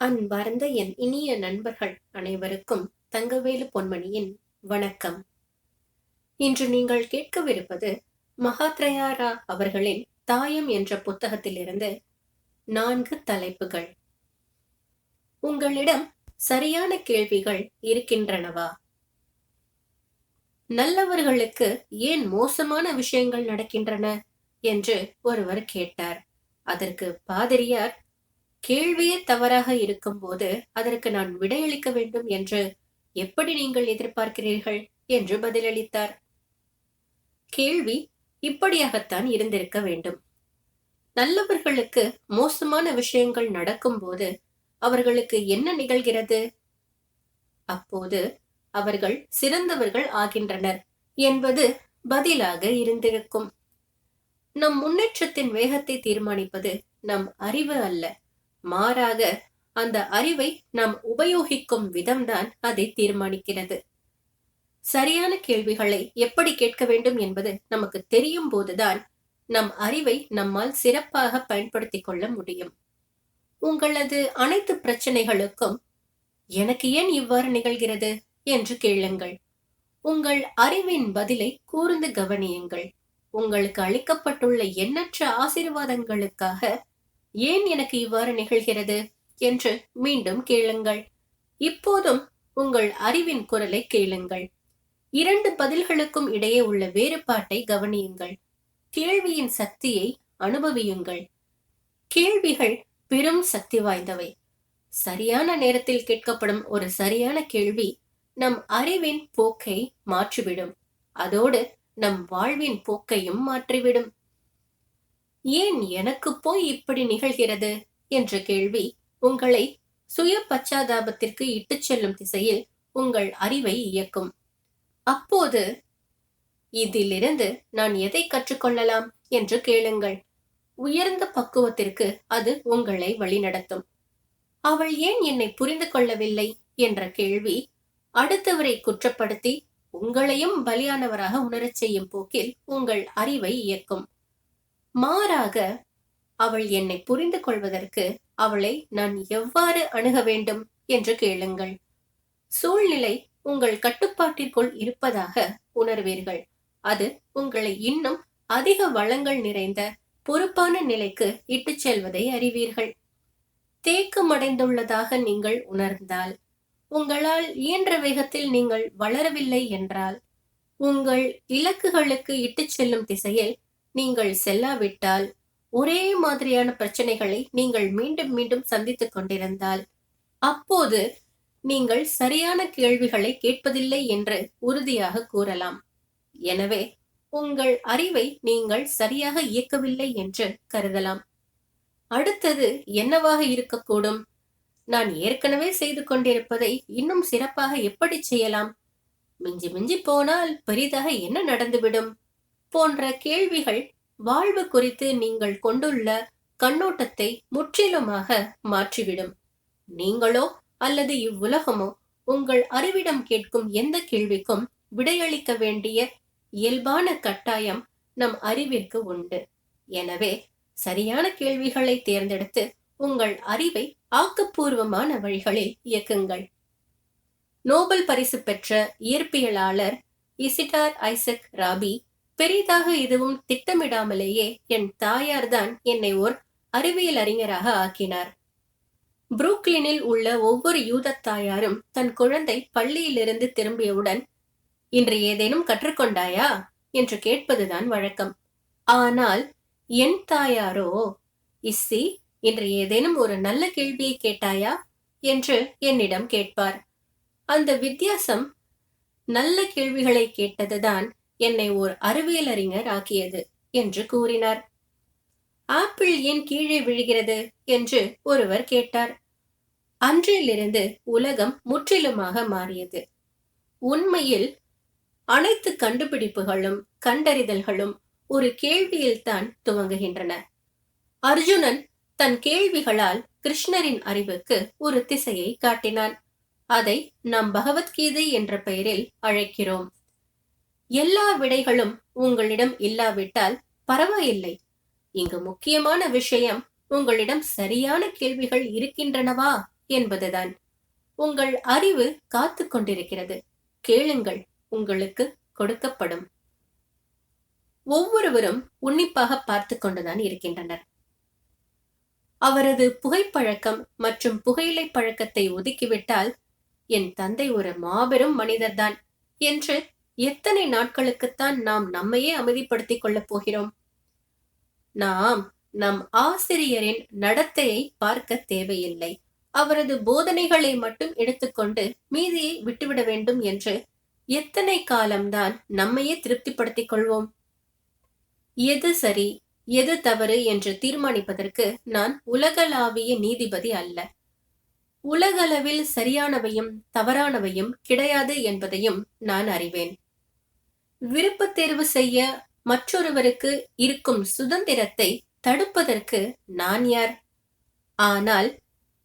அன்பார்ந்த என் இனிய நண்பர்கள் அனைவருக்கும் தங்கவேலு பொன்மணியின் வணக்கம். இன்று நீங்கள் கேட்கவிருப்பது மகாத்ரயாரா அவர்களின் தாயம் என்ற புத்தகத்திலிருந்து நான்கு தலைப்புகள். உங்களிடம் சரியான கேள்விகள் இருக்கின்றனவா? நல்லவர்களுக்கு ஏன் மோசமான விஷயங்கள் நடக்கின்றன? என்று ஒருவர் கேட்டார். அதற்கு பாதிரியார் கேள்வியே தவறாக இருக்கும்போது அதற்கு நான் விடையளிக்க வேண்டும் என்று எப்படி நீங்கள் எதிர்பார்க்கிறீர்கள்? என்று பதிலளித்தார். கேள்வி இப்படியாகத்தான் இருந்திருக்க வேண்டும். நல்லவர்களுக்கு மோசமான விஷயங்கள் நடக்கும்போது அவர்களுக்கு என்ன நிகழ்கிறது? அப்போது அவர்கள் சிறந்தவர்கள் ஆகின்றனர் என்பது பதிலாக இருந்திருக்கும். நம் முன்னேற்றத்தின் வேகத்தை தீர்மானிப்பது நம் அறிவு அல்ல. மாறாக அந்த அறிவை நாம் உபயோகிக்கும் விதம்தான் அதை தீர்மானிக்கிறது. சரியான கேள்விகளை எப்படி கேட்க வேண்டும் என்பது நமக்கு தெரியும் போதுதான் நம் அறிவை நம்மால் சிறப்பாக பயன்படுத்திக் கொள்ள முடியும். உங்களது அனைத்து பிரச்சனைகளுக்கும் எனக்கு ஏன் இவ்வாறு நிகழ்கிறது என்று கேளுங்கள். உங்கள் அறிவின் பதிலை கூர்ந்து கவனியுங்கள். உங்களுக்கு அளிக்கப்பட்டுள்ள எண்ணற்ற ஆசீர்வாதங்களுக்காக ஏன் எனக்கு இவ்வாறு நிகழ்கிறது? என்று மீண்டும் கேளுங்கள். இப்போதும் உங்கள் அறிவின் குரலை கேளுங்கள். இரண்டு பதில்களுக்கும் இடையே உள்ள வேறுபாட்டை கவனியுங்கள். கேள்வியின் சக்தியை அனுபவியுங்கள். கேள்விகள் பெரும் சக்தி வாய்ந்தவை. சரியான நேரத்தில் கேட்கப்படும் ஒரு சரியான கேள்வி நம் அறிவின் போக்கை மாற்றிவிடும். அதோடு நம் வாழ்வின் போக்கையும் மாற்றிவிடும். ஏன் எனக்கு போய் இப்படி நிகழ்கிறது? என்ற கேள்வி உங்களை சுய பச்சாதாபத்திற்கு இட்டுச் செல்லும் திசையில் உங்கள் அறிவை இயக்கும். அப்போது இதிலிருந்து நான் எதை கற்றுக்கொள்ளலாம் என்று கேளுங்கள். உயர்ந்த பக்குவத்திற்கு அது உங்களை வழிநடத்தும். அவள் ஏன் என்னை புரிந்து கொள்ளவில்லை? என்ற கேள்வி அடுத்தவரை குற்றப்படுத்தி உங்களையும் பலியானவராக உணரச் செய்யும் போக்கில் உங்கள் அறிவை இயக்கும். மாறாக அவள் என்னை புரிந்து கொள்வதற்கு அவளை நான் எவ்வாறு அணுக வேண்டும் என்று கேளுங்கள். சூழ்நிலை உங்கள் கட்டுப்பாட்டிற்குள் இருப்பதாக உணர்வீர்கள். அது உங்களை இன்னும் அதிக வளங்கள் நிறைந்த பொறுப்பான நிலைக்கு இட்டுச் செல்வதை அறிவீர்கள். தேக்கமடைந்துள்ளதாக நீங்கள் உணர்ந்தால் உங்களால் இயன்ற வேகத்தில் நீங்கள் வளரவில்லை என்றால் உங்கள் இலக்குகளுக்கு இட்டுச் செல்லும் திசையில் நீங்கள் செல்லாவிட்டால் ஒரே மாதிரியான பிரச்சனைகளை நீங்கள் மீண்டும் மீண்டும் சந்தித்துக் கொண்டிருந்தால் அப்போது நீங்கள் சரியான கேள்விகளை கேட்பதில்லை என்று உறுதியாக கூறலாம். எனவே உங்கள் அறிவை நீங்கள் சரியாக இயக்கவில்லை என்று கருதலாம். அடுத்தது என்னவாக இருக்கக்கூடும்? நான் ஏற்கனவே செய்து கொண்டிருப்பதை இன்னும் சிறப்பாக எப்படி செய்யலாம்? மிஞ்சி மிஞ்சி போனால் பெரிதாக என்ன நடந்துவிடும்? போன்ற கேள்விகள் வாழ்வு குறித்து நீங்கள் கொண்டுள்ள கண்ணோட்டத்தை முற்றிலுமாக மாற்றிவிடும். நீங்களோ அல்லது இவ்வுலகமோ உங்கள் அறிவிடம் கேட்கும் எந்த கேள்விக்கும் விடையளிக்க வேண்டிய இயல்பான கட்டாயம் நம் அறிவிற்கு உண்டு. எனவே சரியான கேள்விகளை தேர்ந்தெடுத்து உங்கள் அறிவை ஆக்கப்பூர்வமான வழிகளில் இயக்குங்கள். நோபல் பரிசு பெற்ற இயற்பியலாளர் இசிடார் ஐசக் ராபி பெரிதாக எதுவும் திட்டமிடாமலேயே என் தாயார்தான் என்னை ஓர் அறிவியல் அறிஞராக ஆக்கினார். புரூக்லினில் உள்ள ஒவ்வொரு யூத தாயாரும் தன் குழந்தை பள்ளியிலிருந்து திரும்பியவுடன் இன்று ஏதேனும் கற்றுக்கொண்டாயா? என்று கேட்பதுதான் வழக்கம். ஆனால் என் தாயாரோ இஸ்ஸி இன்று ஏதேனும் ஒரு நல்ல கேள்வியை கேட்டாயா? என்று என்னிடம் கேட்பார். அந்த வித்தியாசம் நல்ல கேள்விகளை கேட்டதுதான் என்னை ஓர் அறிவியலறிஞர் ஆக்கியது என்று கூறினார். ஆப்பிள் ஏன் கீழே விழுகிறது? என்று ஒருவர் கேட்டார். அன்றிலிருந்து உலகம் முற்றிலுமாக மாறியது. உண்மையில் அனைத்து கண்டுபிடிப்புகளும் கண்டறிதல்களும் ஒரு கேள்வியில்தான் துவங்குகின்றன. அர்ஜுனன் தன் கேள்விகளால் கிருஷ்ணரின் அறிவுக்கு ஒரு திசையை காட்டினான். அதை நாம் பகவத்கீதை என்ற பெயரில் அழைக்கிறோம். எல்லா விடைகளும் உங்களிடம் இல்லாவிட்டால் பரவாயில்லை. இங்கு முக்கியமான விஷயம் உங்களிடம் சரியான கேள்விகள் இருக்கின்றனவா என்பதுதான். உங்கள் அறிவு காத்து கொண்டிருக்கிறது. கேளுங்கள் உங்களுக்கு கொடுக்கப்படும். ஒவ்வொருவரும் உன்னிப்பாக பார்த்து கொண்டுதான் இருக்கின்றனர். அவரது புகைப்பழக்கம் மற்றும் புகையிலை பழக்கத்தை ஒதுக்கிவிட்டால் என் தந்தை ஒரு மாபெரும் மனிதர்தான் என்று எத்தனை நாட்களுக்குத்தான் நாம் நம்மையே அமைதிப்படுத்திக் கொள்ளப் போகிறோம்? நாம் நம் ஆசிரியரின் நடத்தையை பார்க்க தேவையில்லை. அவரது போதனைகளை மட்டும் எடுத்துக்கொண்டு மீதியை விட்டுவிட வேண்டும் என்று எத்தனை காலம்தான் நம்மையே திருப்திப்படுத்திக் கொள்வோம்? எது சரி எது தவறு என்று தீர்மானிப்பதற்கு நான் உலகளாவிய நீதிபதி அல்ல. உலகளவில் சரியானவையும் தவறானவையும் கிடையாது என்பதையும் நான் அறிவேன். விருப்பத் தேர்வு செய்ய மற்றொருவருக்கு இருக்கும் சுதந்திரத்தை தடுப்பதற்கு நான் யார்? ஆனால்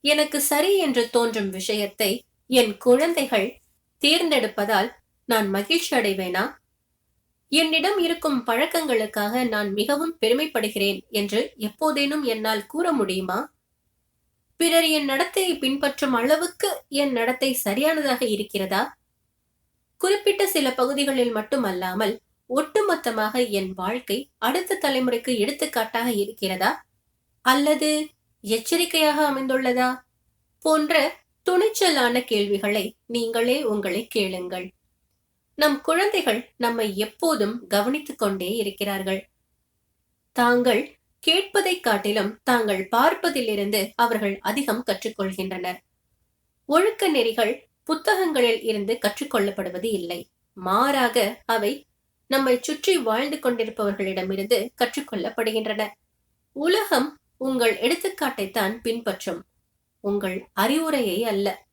எனக்கு சரி என்று தோன்றும் விஷயத்தை என் குழந்தைகள் தேர்ந்தெடுப்பதால் நான் மகிழ்ச்சி அடைவேனா? என்னிடம் இருக்கும் பழக்கங்களுக்காக நான் மிகவும் பெருமைப்படுகிறேன் என்று எப்போதேனும் என்னால் கூற முடியுமா? பிறர் என் நடத்தையை பின்பற்றும் அளவுக்கு என் நடத்தை சரியானதாக இருக்கிறதா? குறிப்பிட்ட சில பகுதிகளில் மட்டுமல்லாமல் ஒட்டுமொத்தமாக என் வாழ்க்கை அடுத்த தலைமுறைக்கு எடுத்துக்காட்டாக இருக்கிறதா? அல்லது எச்சரிக்கையாக அமைந்துள்ளதா? போன்ற துணிச்சலான கேள்விகளை நீங்களே உங்களை கேளுங்கள். நம் குழந்தைகள் நம்மை எப்போதும் கவனித்துக் கொண்டே இருக்கிறார்கள். தாங்கள் கேட்பதைக் காட்டிலும் தாங்கள் பார்ப்பதிலிருந்து அவர்கள் அதிகம் கற்றுக்கொள்கின்றனர். ஒழுக்க நெறிகள் புத்தகங்களில் இருந்து கற்றுக்கொள்ளப்படுவது இல்லை. மாறாக அவை நம்மை சுற்றி வாழ்ந்து கொண்டிருப்பவர்களிடமிருந்து கற்றுக்கொள்ளப்படுகின்றன. உலகம் உங்கள் எடுத்துக்காட்டைத்தான் பின்பற்றும். உங்கள் அறிவுரையை அல்ல.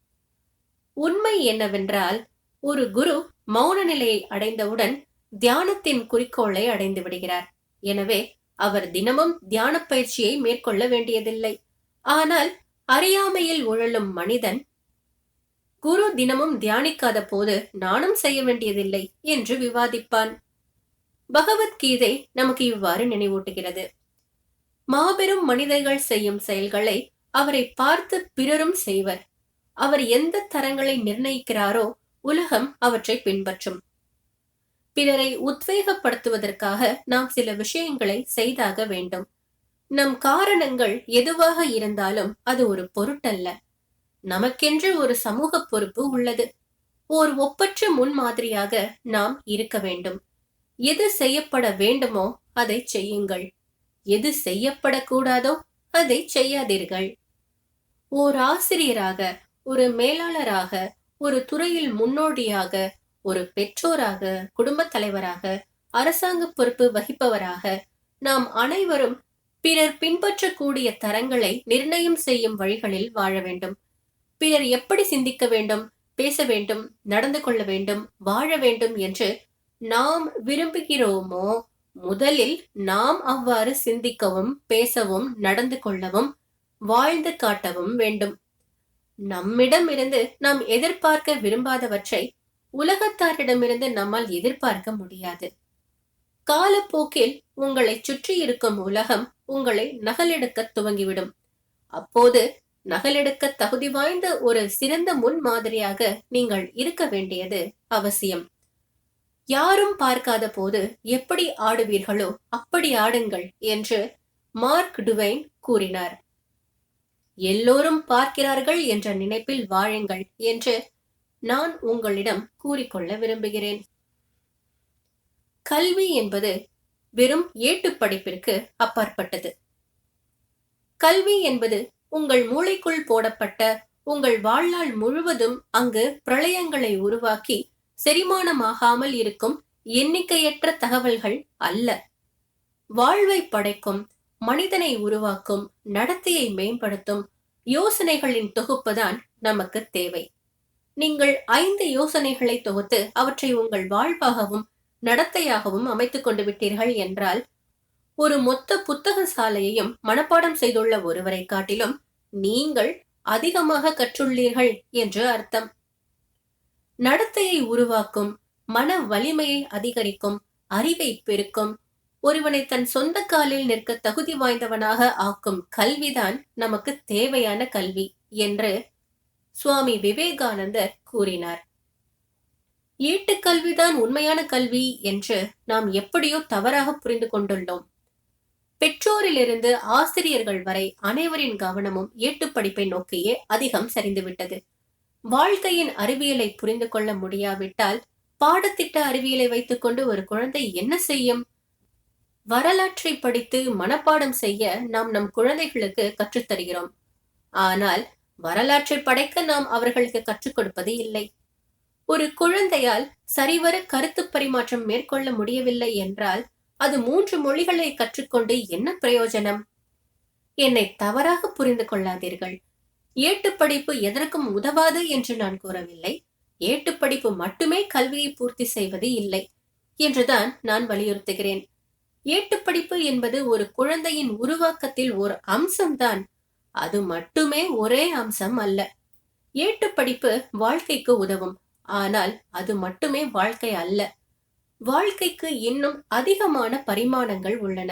உண்மை என்னவென்றால் ஒரு குரு மௌன நிலையை அடைந்தவுடன் தியானத்தின் குறிக்கோளை அடைந்து விடுகிறார். எனவே அவர் தினமும் தியான பயிற்சியை மேற்கொள்ள வேண்டியதில்லை. ஆனால் அறியாமையில் உழலும் மனிதன் குரு தினமும் தியானிக்காத போது நானும் செய்ய வேண்டியதில்லை என்று விவாதிப்பான். பகவத்கீதை நமக்கு இவ்வாறு நினைவூட்டுகிறது. மாபெரும் மனிதர்கள் செய்யும் செயல்களை அவரை பார்த்து பிறரும் செய்வர். அவர் எந்த தரங்களை நிர்ணயிக்கிறாரோ உலகம் அவற்றை பின்பற்றும். பிறரை உத்வேகப்படுத்துவதற்காக நாம் சில விஷயங்களை செய்தாக வேண்டும். நம் காரணங்கள் எதுவாக இருந்தாலும் அது ஒரு பொருட்டல்ல. நமக்கென்று ஒரு சமூக பொறுப்பு உள்ளது. ஓர் ஒப்பற்ற முன்மாதிரியாக நாம் இருக்க வேண்டும். எது செய்யப்பட வேண்டுமோ அதை செய்யுங்கள். எது செய்யப்படக்கூடாதோ அதை செய்யாதீர்கள். ஓர் ஆசிரியராக ஒரு மேலாளராக ஒரு துறையில் முன்னோடியாக ஒரு பெற்றோராக குடும்பத் தலைவராக அரசாங்க பொறுப்பு வகிப்பவராக நாம் அனைவரும் பிறர் பின்பற்றக்கூடிய தரங்களை நிர்ணயம் செய்யும் வழிகளில் வாழ வேண்டும். பிறர் எப்படி சிந்திக்க வேண்டும் பேச வேண்டும் நடந்து கொள்ள வேண்டும் வாழ வேண்டும் என்று நாம் விரும்புகிறோமோ முதலில் நாம் அவ்வாறு சிந்திக்கவும் பேசவும் நடந்து கொள்ளவும் வாழ்ந்து காட்டவும் வேண்டும். நம்மிடம் இருந்து நாம் எதிர்பார்க்க விரும்பாதவற்றை உலகத்தாரிடமிருந்து நம்மால் எதிர்பார்க்க முடியாது. காலப்போக்கில் உங்களை சுற்றி இருக்கும் உலகம் உங்களை நகலெடுக்க துவங்கிவிடும். அப்போது நகலெடுக்க தகுதி வாய்ந்த ஒரு சிறந்த முன் மாதிரியாக நீங்கள் இருக்க வேண்டியது அவசியம். யாரும் பார்க்காத போது எப்படி ஆடுவீர்களோ அப்படி ஆடுங்கள் என்று மார்க் டுவைன் கூறினார். எல்லோரும் பார்க்கிறார்கள் என்ற நினைப்பில் வாழுங்கள் என்று நான் உங்களிடம் கூறிக்கொள்ள விரும்புகிறேன். கல்வி என்பது வெறும் ஏட்டுப் படிப்பிற்கு அப்பாற்பட்டது. கல்வி என்பது உங்கள் மூளைக்குள் போடப்பட்ட உங்கள் வாழ்நாள் முழுவதும் அங்கு பிரளயங்களை உருவாக்கி செரிமானமாகாமல் இருக்கும் எண்ணிக்கையற்ற தகவல்கள் அல்ல. வாழ்வை படைக்கும் மனிதனை உருவாக்கும் நடத்தையை மேம்படுத்தும் யோசனைகளின் தொகுப்புதான் நமக்கு தேவை. நீங்கள் ஐந்து யோசனைகளை தொகுத்து அவற்றை உங்கள் வாழ்வாகவும் நடத்தையாகவும் அமைத்துக் கொண்டு விட்டீர்கள் என்றால் ஒரு மொத்த புத்தக சாலையையும் மனப்பாடம் செய்துள்ள ஒருவரை காட்டிலும் நீங்கள் அதிகமாக கற்றுள்ளீர்கள் என்று அர்த்தம். நடத்தையை உருவாக்கும் மன வலிமையை அதிகரிக்கும் அறிவை பெருக்கும் ஒருவனை தன் சொந்த காலில் நிற்க தகுதி வாய்ந்தவனாக ஆக்கும் கல்விதான் நமக்கு தேவையான கல்வி என்று சுவாமி விவேகானந்தர் கூறினார். ஈட்டுக்கல்விதான் உண்மையான கல்வி என்று நாம் எப்படியோ தவறாக புரிந்து கொண்டுள்ளோம். பெற்றோரிலிருந்து ஆசிரியர்கள் வரை அனைவரின் கவனமும் ஏட்டுப்படிப்பை நோக்கியே அதிகம் சரிந்துவிட்டது. வாழ்க்கையின் அறிவியலை புரிந்து கொள்ள முடியாவிட்டால் பாடத்திட்ட அறிவியலை வைத்துக்கொண்டு ஒரு குழந்தை என்ன செய்யும்? வரலாற்றை படித்து மனப்பாடம் செய்ய நாம் நம் குழந்தைகளுக்கு கற்றுத்தருகிறோம் ஆனால் வரலாற்றை படைக்க நாம் அவர்களுக்கு கற்றுக் கொடுப்பது இல்லை. ஒரு குழந்தையால் சரிவர கருத்து பரிமாற்றம் மேற்கொள்ள முடியவில்லை என்றால் அது மூன்று மொழிகளை கற்றுக்கொண்டு என்ன பிரயோஜனம்? என்னை தவறாக புரிந்து கொள்ளாதீர்கள். ஏட்டு படிப்பு எதற்கும் உதவாது என்று நான் கூறவில்லை. ஏட்டு படிப்பு மட்டுமே கல்வியை பூர்த்தி செய்வது இல்லை என்றுதான் நான் வலியுறுத்துகிறேன். ஏட்டுப் படிப்பு என்பது ஒரு குழந்தையின் உருவாக்கத்தில் ஒரு அம்சம்தான். அது மட்டுமே ஒரே அம்சம் அல்ல. ஏட்டு படிப்பு வாழ்க்கைக்கு உதவும். ஆனால் அது மட்டுமே வாழ்க்கை அல்ல. வாழ்க்கைக்கு இன்னும் அதிகமான பரிமாணங்கள் உள்ளன.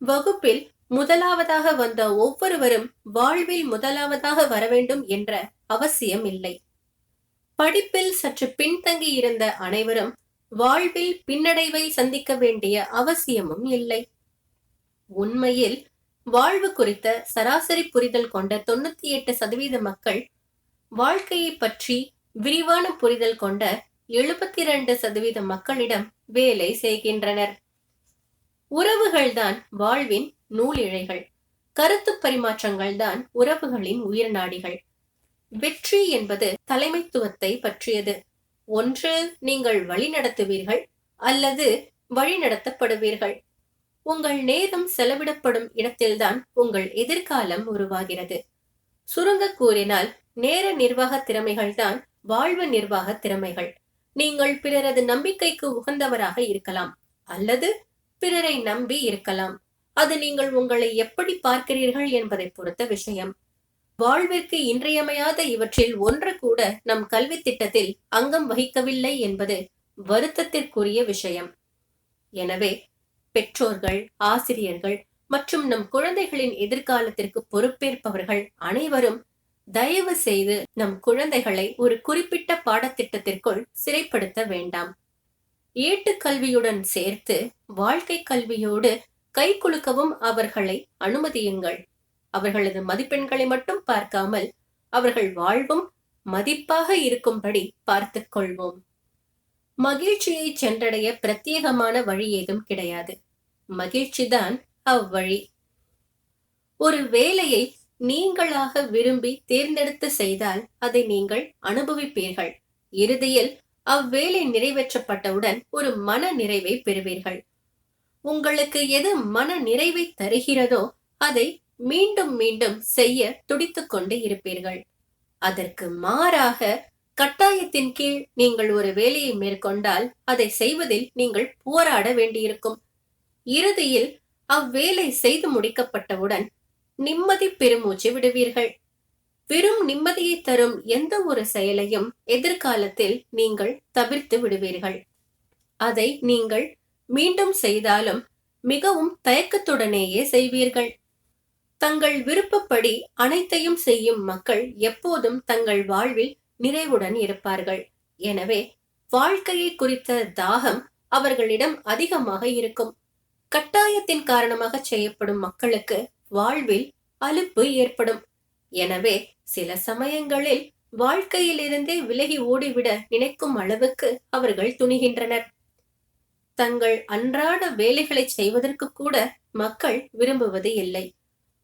வகுப்பில் முதலாவதாக வந்த ஒவ்வொருவரும் வாழ்வில் முதலாவதாக வர வேண்டும் என்ற அவசியம் இல்லை. படிப்பில் சற்று பின்தங்கி இருந்த அனைவரும் வாழ்வில் பின்னடைவை சந்திக்க வேண்டிய அவசியமும் இல்லை. உண்மையில் வாழ்வு குறித்த சராசரி புரிதல் கொண்ட தொண்ணூத்தி எட்டு சதவீத மக்கள் வாழ்க்கையை பற்றி விரிவான புரிதல் கொண்ட எழுபத்தி இரண்டு சதவீத மக்களிடம் வேலை செய்கின்றனர். உறவுகள்தான் வாழ்வின் நூலிழைகள். கருத்து பரிமாற்றங்கள் தான் உறவுகளின் உயிர் நாடிகள் வெற்றி என்பது தலைமைத்துவத்தை பற்றியது. ஒன்று நீங்கள் வழிநடத்துவீர்கள் அல்லது வழிநடத்தப்படுவீர்கள். உங்கள் நேரம் செலவிடப்படும் இடத்தில்தான் உங்கள் எதிர்காலம் உருவாகிறது. சுருங்க கூறினால் நேர நிர்வாக திறமைகள் தான் வாழ்வு நிர்வாக திறமைகள். நீங்கள் பிறரது நம்பிக்கைக்கு உகந்தவராக இருக்கலாம் அல்லது பிறரை நம்பி இருக்கலாம். அது நீங்கள் உங்களை எப்படி பார்க்கிறீர்கள் என்பதை பொறுத்த விஷயம். வாழ்விற்கு இன்றியமையாத இவற்றில் ஒன்று கூட நம் கல்வி திட்டத்தில் அங்கம் வகிக்கவில்லை என்பது வருத்தத்திற்குரிய விஷயம். எனவே பெற்றோர்கள் ஆசிரியர்கள் மற்றும் நம் குழந்தைகளின் எதிர்காலத்திற்கு பொறுப்பேற்பவர்கள் அனைவரும் தயவு செய்து நம் குழந்தைகளை ஒரு குறிப்பிட்ட பாடத்திட்டத்திற்குள் சிறைப்படுத்த வேண்டாம். ஏட்டுக் கல்வியுடன் சேர்த்து வாழ்க்கை கல்வியோடு கை குலுக்கவும் அவர்களை அனுமதியுங்கள். அவர்களது மதிப்பெண்களை மட்டும் பார்க்காமல் அவர்கள் வாழ்வும் மதிப்பாக இருக்கும்படி பார்த்துக் கொள்வோம். மகிழ்ச்சியை சென்றடைய பிரத்யேகமான வழி ஏதும் கிடையாது. மகிழ்ச்சிதான் அவ்வழி. ஒரு வேலையை நீங்களாக விரும்பி தேர்ந்தெடுத்து செய்தால் அதை நீங்கள் அனுபவிப்பீர்கள். இறுதியில் அவ்வேலை நிறைவேற்றப்பட்டவுடன் ஒரு மன நிறைவை பெறுவீர்கள். உங்களுக்கு எது மன நிறைவை தருகிறதோ அதை மீண்டும் மீண்டும் செய்ய துடித்துக் கொண்டு இருப்பீர்கள். அதற்கு மாறாக கட்டாயத்தின் கீழ் நீங்கள் ஒரு வேலையை மேற்கொண்டால் அதை செய்வதில் நீங்கள் போராட வேண்டியிருக்கும். இறுதியில் அவ்வேலை செய்து முடிக்கப்பட்டவுடன் நிம்மதி பெருமூச்சு விடுவீர்கள். வெறும் நிம்மதியை தரும் எந்த ஒரு செயலையும் எதிர்காலத்தில் நீங்கள் தவிர்த்து விடுவீர்கள். அதை நீங்கள் மீண்டும் செய்தாலும் மிகவும் தயக்கத்துடனேயே செய்வீர்கள். தங்கள் விருப்பப்படி அனைத்தையும் செய்யும் மக்கள் எப்போதும் தங்கள் வாழ்வில் நிறைவுடன் இருப்பார்கள். எனவே வாழ்க்கையை குறித்த தாகம் அவர்களிடம் அதிகமாக இருக்கும். கட்டாயத்தின் காரணமாக செய்யப்படும் மக்களுக்கு வாழ்வில் அலுப்பு ஏற்படும். எனவே சில சமயங்களில் வாழ்க்கையிலிருந்தே விலகி ஓடிவிட நினைக்கும் அளவுக்கு அவர்கள் துணிகின்றனர். தங்கள் அன்றாட வேலைகளை செய்வதற்கு கூட மக்கள் விரும்புவது இல்லை.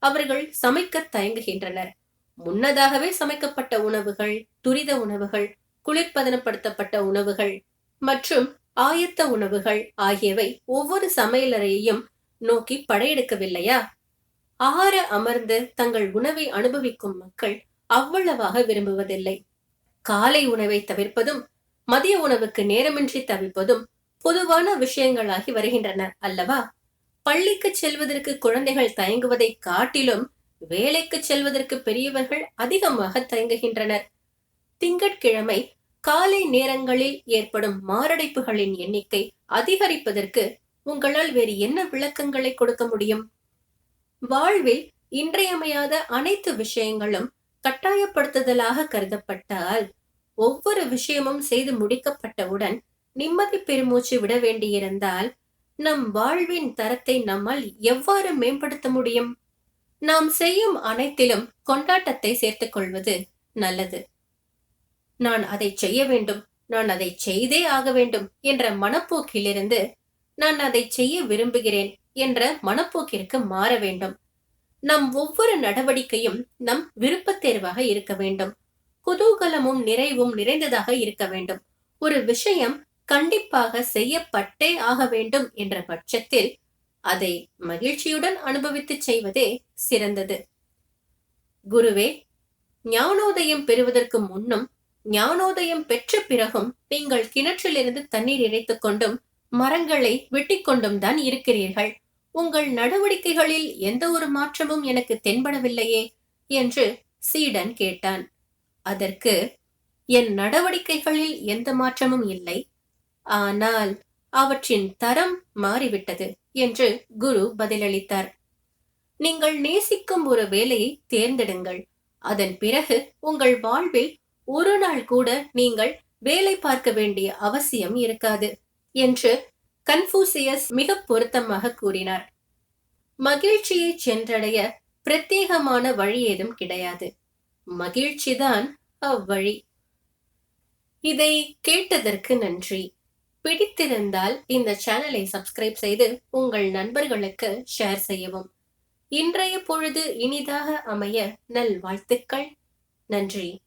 அவர்கள் சமைக்க தயங்குகின்றனர். முன்னதாகவே சமைக்கப்பட்ட உணவுகள் துரித உணவுகள் குளிர்பதனப்படுத்தப்பட்ட உணவுகள் மற்றும் ஆயத்த உணவுகள் ஆகியவை ஒவ்வொரு சமையலறையையும் நோக்கி படையெடுக்கவில்லையா? ஆற அமர்ந்து தங்கள் உணவை அனுபவிக்கும் மக்கள் அவ்வளவாக விரும்புவதில்லை. காலை உணவை தவிர்ப்பதும் மதிய உணவுக்கு நேரமின்றி தவிப்பதும் பொதுவான விஷயங்களாகி வருகின்றன அல்லவா? பள்ளிக்கு செல்வதற்கு குழந்தைகள் தயங்குவதை காட்டிலும் வேலைக்கு செல்வதற்கு பெரியவர்கள் அதிகமாக தயங்குகின்றனர். திங்கட்கிழமை காலை நேரங்களில் ஏற்படும் மாரடைப்புகளின் எண்ணிக்கை அதிகரிப்பதற்கு உங்களால் வேறு என்ன விளக்கங்களை கொடுக்க முடியும்? வாழ்வில் இன்றியமையாத அனைத்து விஷயங்களும் கட்டாயப்படுத்துதலாக கருதப்பட்டால் ஒவ்வொரு விஷயமும் செய்து முடிக்கப்பட்டவுடன் நிம்மதி பெருமூச்சு விட வேண்டியிருந்தால் நம் வாழ்வின் தரத்தை நம்மால் எவ்வாறு மேம்படுத்த முடியும்? நாம் செய்யும் அனைத்திலும் கொண்டாட்டத்தை சேர்த்துக் கொள்வது நல்லது. நான் அதை செய்ய வேண்டும் நான் அதை செய்தே ஆக வேண்டும் என்ற மனப்போக்கிலிருந்து நான் அதை செய்ய விரும்புகிறேன் என்ற மனப்போக்கிற்கு மாற வேண்டும். நம் ஒவ்வொரு நடவடிக்கையும் நம் விருப்பத்தேர்வாக இருக்க வேண்டும். குதூகலமும் நிறைவும் நிறைந்ததாக இருக்க வேண்டும். ஒரு விஷயம் கண்டிப்பாக செய்யப்பட்டே ஆக வேண்டும் என்ற பட்சத்தில் அதை மகிழ்ச்சியுடன் அனுபவித்து செய்வதே சிறந்தது. குருவே ஞானோதயம் பெறுவதற்கு முன்னும் ஞானோதயம் பெற்ற பிறகும் நீங்கள் கிணற்றிலிருந்து தண்ணீர் இறைத்துக் கொண்டும் மரங்களை வெட்டிக் கொண்டும் தான் இருக்கிறீர்கள். உங்கள் நடவடிக்கைகளில் எந்த ஒரு மாற்றமும் எனக்கு தென்படவில்லையே என்று சீடன் கேட்டான். அதற்கு என் நடவடிக்கைகளில் எந்த மாற்றமும் இல்லை. ஆனால் அவற்றின் தரம் மாறிவிட்டது என்று குரு பதிலளித்தார். நீங்கள் நேசிக்கும் ஒரு வேலையை தேர்ந்தெடுங்கள். அதன் பிறகு உங்கள் வாழ்வில் ஒரு நாள் கூட நீங்கள் வேலை பார்க்க வேண்டிய அவசியம் இருக்காது. என்று கன்ஃபூசியஸ் மிக பொருத்தமாக கூறினார். மகிழ்ச்சியை சென்றடைய பிரத்யேகமான வழி ஏதும் கிடையாது. மகிழ்ச்சிதான் அவ்வழி. இதை கேட்டதற்கு நன்றி. பிடித்திருந்தால் இந்த சேனலை சப்ஸ்கிரைப் செய்து உங்கள் நண்பர்களுக்கு ஷேர் செய்யவும். இன்றைய பொழுது இனிதாக அமைய நல்வாழ்த்துக்கள். நன்றி.